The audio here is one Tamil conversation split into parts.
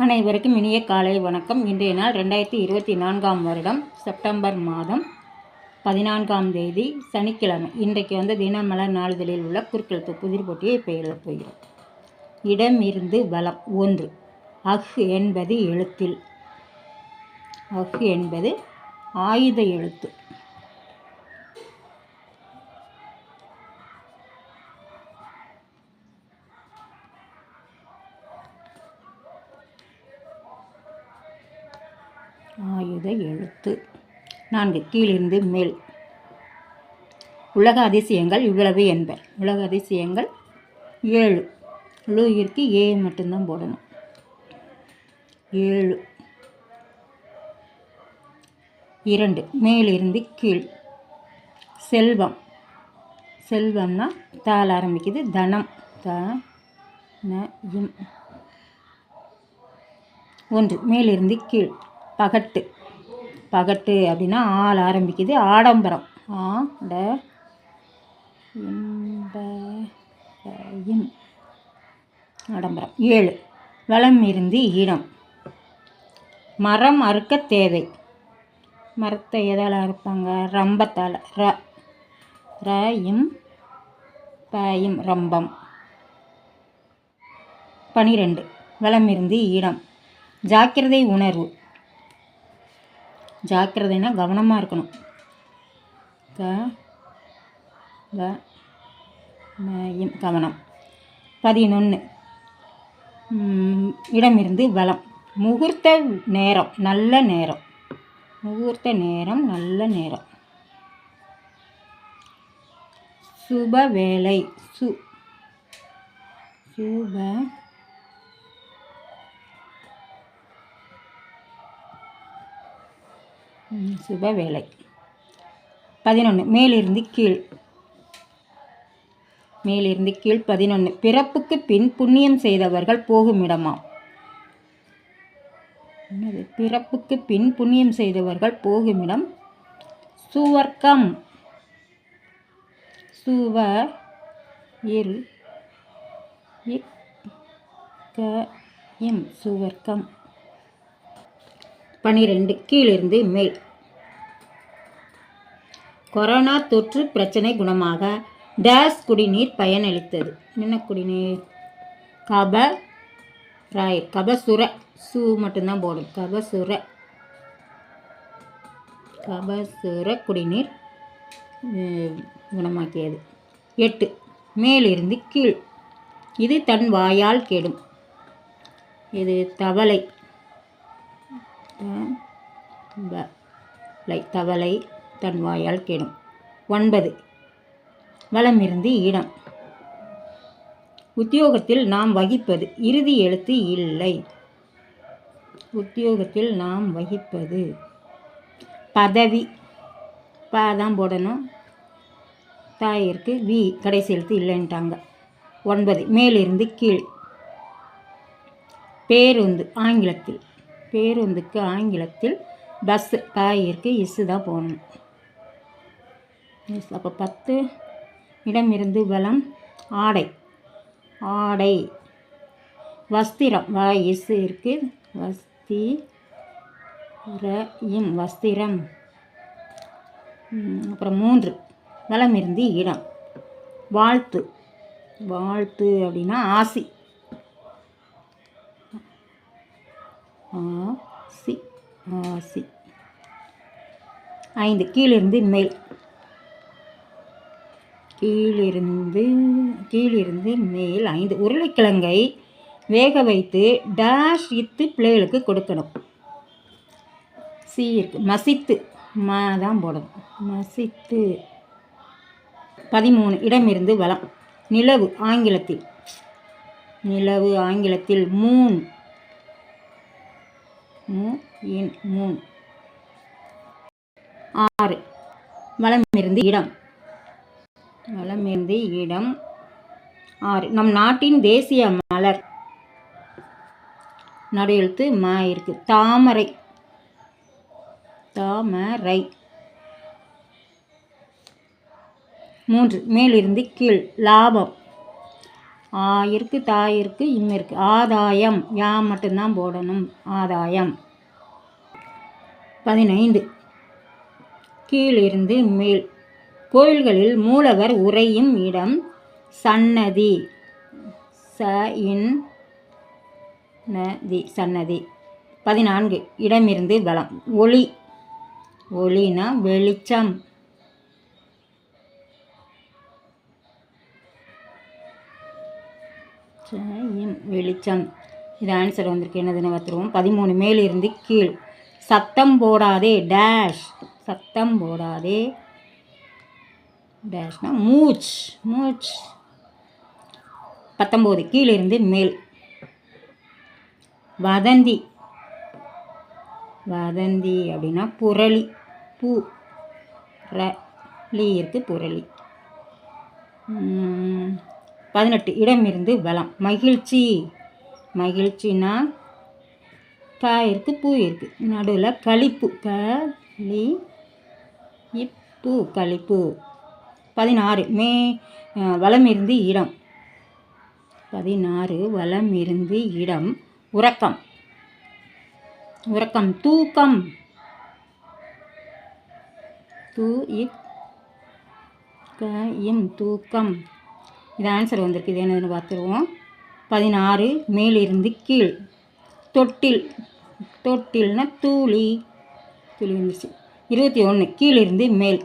அனைவருக்கும் இனிய காலை வணக்கம். இன்றைய நாள் ரெண்டாயிரத்தி இருபத்தி நான்காம் வருடம் செப்டம்பர் மாதம் பதினான்காம் தேதி சனிக்கிழமை. இன்றைக்கு வந்து தினமலர் நாளிதழில் உள்ள குறுக்கெழுத்து புதிர் போட்டியை பெயரிடப் போகிறோம். இடம் இருந்து வலம் ஒன்று. அஹ் என்பது எழுத்தில். அஹ் என்பது ஆயுத எழுத்து. ஆயுத எழுத்து. நான்கு கீழிருந்து மேல். உலக அதிசயங்கள் இவ்வளவு என்பர். உலக அதிசயங்கள் ஏழு. லூயிற்கு ஏ மட்டும்தான் போடணும். ஏழு. இரண்டு மேலிருந்து கீழ். செல்வம். செல்வம்னா தால் ஆரம்பிக்குது. தனம். த ந ஒன்று மேலிருந்து கீழ். பகட்டு. பகட்டு அப்படின்னா ஆள் ஆரம்பிக்குது. ஆடம்பரம். ஆ ட ஆடம்பரம். ஏழு. வளம் இருந்து இடம். மரம் அறுக்க தேவை. மரத்தை எதால் அறுப்பாங்க? ரம்பத்தால். ர ரயும் பயும் ரம்பம். பனிரெண்டு. வளம் இருந்து இடம். ஜாக்கிரதை உணர்வு. ஜாக்கிரதைனா கவனமாக இருக்கணும். க க கவனம். பதினொன்று இடமிருந்து வளம். முகூர்த்த நேரம் நல்ல நேரம். முகூர்த்த நேரம் நல்ல நேரம். சுப வேலை சு சுப சுப வேலை. பதினொன்று மேலிருந்து கீழ். மேலிருந்து கீழ் பதினொன்று பிறப்புக்கு பின் புண்ணியம் செய்தவர்கள் போகும் இடமாம் என்னது? பிறப்புக்கு பின் புண்ணியம் செய்தவர்கள் போகும் இடம் சுவர்க்கம். சுவ இல் க இம் சுவர்க்கம். பனிரெண்டு. கீழிருந்து மேல். கொரோனா தொற்று பிரச்சனை குணமாக டேஸ் குடிநீர் பயனளித்தது. என்ன குடிநீர்? கப ராய் கபசுர சூ மட்டும்தான் போடும். கபசுர கபசுர குடிநீர் குணமாக்கியது. எட்டு. மேலிருந்து கீழ். இது தன் வாயால் கெடும். இது தவளை. தவளை தன் வாயால் கெடும். ஒன்பது வளமிருந்து இடம். உத்தியோகத்தில் நாம் வகிப்பது இறுதி எழுத்து இல்லை. உத்தியோகத்தில் நாம் வகிப்பது பதவி. ப தான் போடணும். தாயிற்கு வி கடைசி எழுத்து இல்லைன்ட்டாங்க. ஒன்பது மேலிருந்து கீழ். பேருந்து ஆங்கிலத்தில். பேருந்துக்கு ஆங்கிலத்தில் பஸ்ஸு தாயிற்கு இசு தான் போகணும். எஸ் அப்போ பத்து இடமிருந்து வளம் ஆடை ஆடை. வஸ்திரம் வ இசு இருக்கு. வஸ்தி ர இம் வஸ்திரம் அப்புறம் மூன்று வலம் இருந்து இடம். வாழ்த்து வாழ்த்து அப்படின்னா ஆசி. ஆசி ஆசி. ஐந்து கீழிருந்து மேல். கீழிருந்து கீழிருந்து மேல். ஐந்து உருளைக்கிழங்கை வேக வைத்து டேஷ் இத்து பிள்ளைகளுக்கு கொடுக்கணும். சி இருக்குது மசித்து. மா தான் போடணும். மசித்து. பதிமூணு இடமிருந்து வளம். நிலவு ஆங்கிலத்தில். நிலவு ஆங்கிலத்தில் மூன் மூ இன் மூன் ஆறு. வளமிருந்து இடம். வளமிருந்து இடம். ஆறு. நம் நாட்டின் தேசிய மலர். நடு எழுத்து ம இருக்கு. தாமரை. தாமரை. மூன்று. மேலிருந்து கீழ். லாபம். ஆ இருக்கு தா இருக்கு இம் இருக்கு. ஆதாயம். யா மட்டும்தான் போடணும். ஆதாயம். பதினைந்து. கீழிருந்து மேல். கோயில்களில் மூலவர் உறையும் இடம் சன்னதி. ச இன் நதி சன்னதி. பதினான்கு. இடமிருந்து வலம். ஒளி. ஒளினா வெளிச்சம். ஜெயம் வெளிச்சம். இது ஆன்சர் வந்திருக்கு. என்னதுன்னு பார்த்துருவோம்? பதிமூணு மேலிருந்து கீழ். சத்தம் போடாதே டேஷ் சத்தம் போடாதே டேஷ்னா மூச் மூச் பத்தொம்போது கீழிருந்து மேல். வதந்தி. வதந்தி அப்படின்னா புரளி. பூ. ர லீ புரளி. பதினெட்டு. இடமிருந்து வளம். மகிழ்ச்சி. மகிழ்ச்சினா காய் இருக்குது பூ இருக்கு. நடுவில் களிப்பு களி இப்பு களிப்பு பதினாறு. மே வளம் இருந்து இடம். பதினாறு. வலமிருந்து இடம். உறக்கம். உறக்கம். தூக்கம். தூ இம் தூக்கம். இது ஆன்சர் வந்திருக்கு. இது என்னதுன்னு பார்த்துருவோம். பதினாறு மேலிருந்து கீழ். தொட்டில். தொட்டில்னா தூளி. தூளி வந்துருச்சு. இருபத்தி ஒன்று கீழிருந்து மேல்.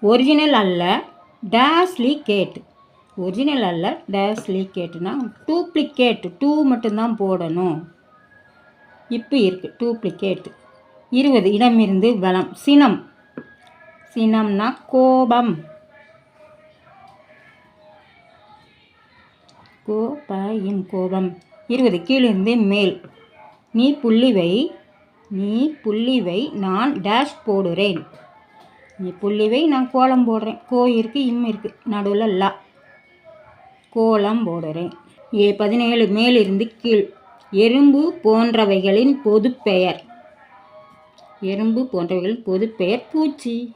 ஒரிஜினல் அல்ல டேஸ்லி கேட் ஒரிஜினல் அல்ல டேஸ்லி கேட்டுனா டூப்ளிகேட் டூ மட்டும்தான் போடணும். இப்போ இருக்குது டூப்ளிகேட் இருபது இடமிருந்து வளம். சினம். சினம்னா கோபம். கோ ப கோபம். இருபது. கீழிருந்து மேல். நீ புள்ளிவை நீ புள்ளிவை நான் டேஷ் போடுறேன். நீ புள்ளிவை நான் கோலம் போடுறேன். கோ இருக்கு இம் இருக்கு. நடுவில் லா. கோலம் போடுறேன். ஏ பதினேழு. மேலிருந்து கீழ். எறும்பு போன்றவைகளின் பொதுப்பெயர். எறும்பு போன்றவைகளின் பொதுப்பெயர் பூச்சி.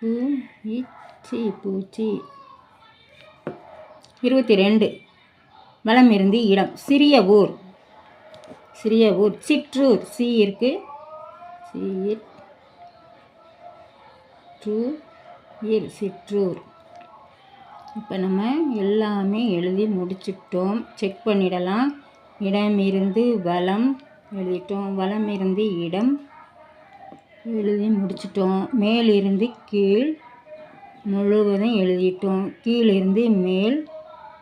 பூச்சி பூச்சி. இருபத்தி ரெண்டு வளம் இருந்து இடம் சிறிய ஊர். சிறிய ஊர் சிற்றூர். சி இருக்கு. சீர் சிற்றூர் இப்போ நம்ம எல்லாமே எழுதி முடிச்சிட்டோம். செக் பண்ணிடலாம். இடம் இருந்து வளம் எழுதிட்டோம். வளம் இருந்து இடம் எழுதி முடிச்சிட்டோம். மேலிருந்து கீழ் முழுவதும் எழுதிட்டோம். கீழிருந்து மேல்